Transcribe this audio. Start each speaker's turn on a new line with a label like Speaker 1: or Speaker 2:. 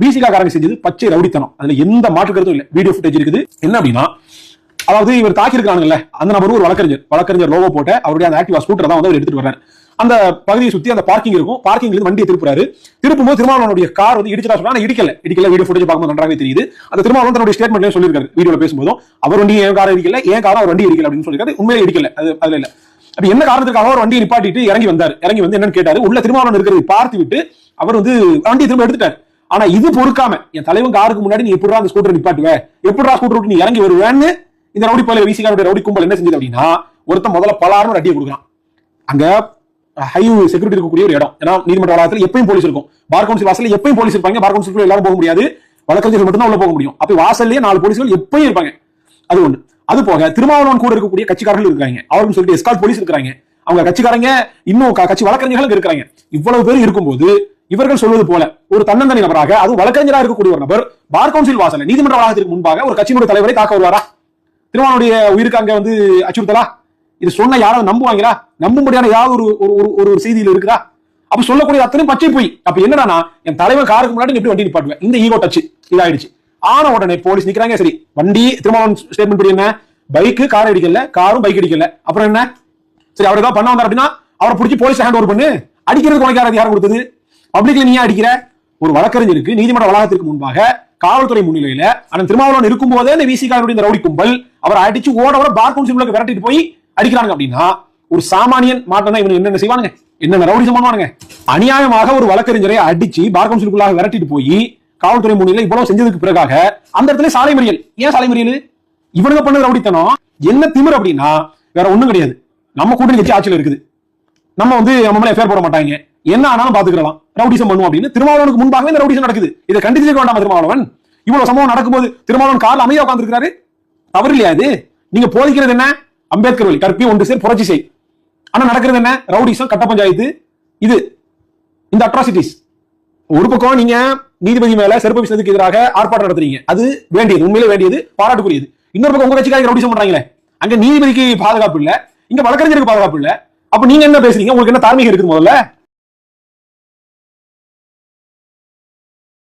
Speaker 1: பிசிகா காரங்க செஞ்சது பச்சை ரவுடித்தனம். அதுல எந்த மாற்று கருத்தும் இல்ல. வீடியோ ஃபுட்டேஜ் இருக்குது. என்ன அப்படின்னா அதாவது இவர் தாக்கிருக்கானுங்கல்ல அந்த நபர் ஒரு வழக்கறிஞர். வழக்கறிஞர் லோகோ போட்டு அவருடைய அந்த ஆக்டிவா ஸ்கூட்டர் தான் வந்து அவர் எடுத்துட்டு வர்றாரு. அந்த பகுதியை சுத்தி அந்த பார்க்கிங் இருக்கும். பார்க்கிங்ல இருந்து வண்டியை திருப்புறாரு. திருப்பும்போது திருமாவளவனுடைய கார் வந்து இடிச்சதா சொன்னா இடிக்கல. இடிக்கல வீடியோ ஃபுட்டேஜ் பார்க்கும்போது நன்றாகவே தெரியுது. அந்த திருமாவளவன் தன்னுடைய ஸ்டேட்மெண்ட்லயே சொல்லியிருக்காரு வீடியோல பேசும்போதும். அவர் வண்டி என் காரை இடிக்கல என் காரை அவர் வண்டி இடிக்கல அப்படின்னு சொல்லியிருக்காரு. உண்மையிலே இடிக்கல. அது அதுல இல்ல. அப்ப என்ன காரணத்துக்காக அவர் வண்டியை நிப்பாட்டிட்டு இறங்கி வந்தார்? இறங்கி வந்து என்னன்னு கேட்டாரு. உள்ள திருமாவளவன் இருக்கிறதை பார்த்து விட்டு அவர் வந்து வண்டியை திரும்ப எடுத்துட்டார். ஆனா இது பொறுக்காம என் தலைவன் காருக்கு முன்னாடி நீ எப்படிடா அந்த ஸ்கூட்டர் நிப்பாட்டுவ? எப்படிடா ஸ்கூட்டர் விட்டு நீ இறங்கி வருவேன்னு இந்த ரவுடி பயில வீசிக்காருடைய ரவுடி கும்பல் என்ன செஞ்சது அப்படின்னா ஒருத்தன் முதல்ல பலாரும் ஒரு அடியை கொடுக்குறான். அங்க ஹை செக்யூரிட்டி இருக்கக்கூடிய ஒரு இடம். ஏன்னா நீதிமன்ற வளாகத்தில் எப்பயும் போலீஸ் இருக்கும். பார் கவுன்சில் வாசல்ல எப்பயும் போலீஸ் இருப்பாங்க. பார் கவுன்சில் எல்லாரும் போக முடியாது. வழக்கறிஞர்கள் மட்டும் தான் உள்ள போக முடியும். அப்ப வாசல்லே நாலு போலீஸ்கள் எப்பயும் இருப்பாங்க. அது ஒண்ணு. அது போக திருமாவளவன் கூட இருக்கக்கூடிய கட்சிக்காரர்கள் இருக்காங்க. அவர்கள் சொல்லிட்டு எஸ்கால் போலீஸ் இருக்காங்க அவங்க கட்சிக்காரங்க இன்னும் கட்சி வழக்கறிஞர்களும் இருக்கிறாங்க இவ்வளவு பேர் இருக்கும்போது இவர்கள் சொல்வது போல ஒரு தன்னந்தனி நபராக அது வழக்கறிஞராக இருக்கக்கூடிய ஒரு நபர் பார் கவுன்சில் வாசல்ல நீதிமன்ற வளாகத்திற்கு முன்பாக ஒரு கட்சியினுடைய தலைவரை தாக்க வருவாரா? திருமாவனுடைய உயிருக்கு அங்க வந்து அச்சுறுத்தலா? இது சொன்ன யாராவது நம்புவாங்களா? நம்பும்படியான ஏதாவது ஒரு ஒரு ஒரு- ஒரு ஒரு செய்தியில் இருக்குதா? அப்ப சொல்லக்கூடிய அத்தனை பச்சை போய். அப்ப என்னடானா என் தலைவன் காருக்கு முன்னாடி எப்படி வண்டி நிப்பாட்டுவேன். இந்த ஈகோ டச்சு இதாயிடுச்சு. ஆன உடனே போலீஸ் நிக்கிறாங்க சரி வண்டி திருமாவளவன் ஸ்டேட்மெண்ட் படி என்ன? பைக்கு கார் அடிக்கல காரும் பைக் அடிக்கல அப்புறம் என்ன? சரி அவர் ஏதாவது பண்ண வந்தார் அப்படின்னா அவரை பிடிச்சி போலீஸ் ஹேண்ட் ஓவர் பண்ணு. அடிக்கிறது உனக்கு யாரும் கொடுத்தது. பப்ளிக்ல நீ ஏன் அடிக்கிற? ஒரு வழக்கறிஞருக்கு நீதிமன்ற வளாகத்திற்கு முன்பாக காவல்துறை முன்னிலையில அண்ணன் திருமாவளவன் இருக்கும் போதே இந்த விசிகாருடைய இந்த ரவுடி கும்பல் அவர் அடிச்சு ஓட ஓட பார் கவுன்சில் உள்ள விரட்டிட்டு போய் அடிக்கிறாங்க அப்படின்னா ஒரு சாமானியன் மாட்டனா இவங்க என்னென்ன செய்வானுங்க? என்னென்ன ரவுடி பண்ணுவானுங்க? அநியாயமாக ஒரு வழக்கறிஞரை அடிச்சு பார் கவுன்சிலுக்குள்ளாக விரட்டிட்டு போய் காவல்துறை முன்னிலை இவ்வளவு செஞ்சதுக்கு பிறகாக அந்த இடத்துல சாலை மறியல். ஏன் சாலை மறியல் இவனுங்க பண்ண ரவுடித்தனம். என்ன திமிர் அப்படின்னா வேற ஒண்ணும் கிடையாது. நம்ம கூட்டணி கட்சி ஆட்சியில் இருக்குது. நம்ம வந்து நம்ம மேல எஃப்ஐஆர் போட மாட்டாங்க. என்ன ஆனாலும் பாத்துக்கலாம் ரவுடிசம் பண்ணுவோம் அப்படின்னு. திருமாவளவனுக்கு முன்பாகவே இந்த ரவுடிசம் நடக்குது. இதை கண்டித்து வேண்டாம் திருமாவளவன்? இவ்வளவு சம்பவம் நடக்கும்போது திருமாவளவன் கார்ல அமைதியா உட்காந்துருக்காரு தவறு இல்லையா இது? நீங்க போதிக்கிறது என்ன? அம்பேத்கர் வழி. கற்பி ஒன்று சேர் புரட்சி செய். ஆனா நடக்கிறது என்ன? ரவுடிசம் கட்ட பஞ்சாயத்து. இது இந்த அட்ராசிட்டிஸ் ஒரு பக்கம் நீங்க நீதிபதி மேல செருப்பு விஷயத்துக்கு எதிராக ஆர்ப்பாட்டம் நடத்துறீங்க. அது வேண்டியது. உண்மையிலே வேண்டியது. பாராட்டுக்குரியது. இன்னொரு பக்கம் உங்க கட்சிக்காரங்க ரவுடிசம் பண்றாங்களே. அங்க நீதிபதிக்கு பாதுகாப்பு இல்ல. இங்க வழக்கறிஞருக்கு பாதுகாப்பு இல்ல. அப்ப நீங்க என்ன பேசுறீங்க? உங்களுக்கு என்ன தார்மீகம் இருக்குது முதல்ல?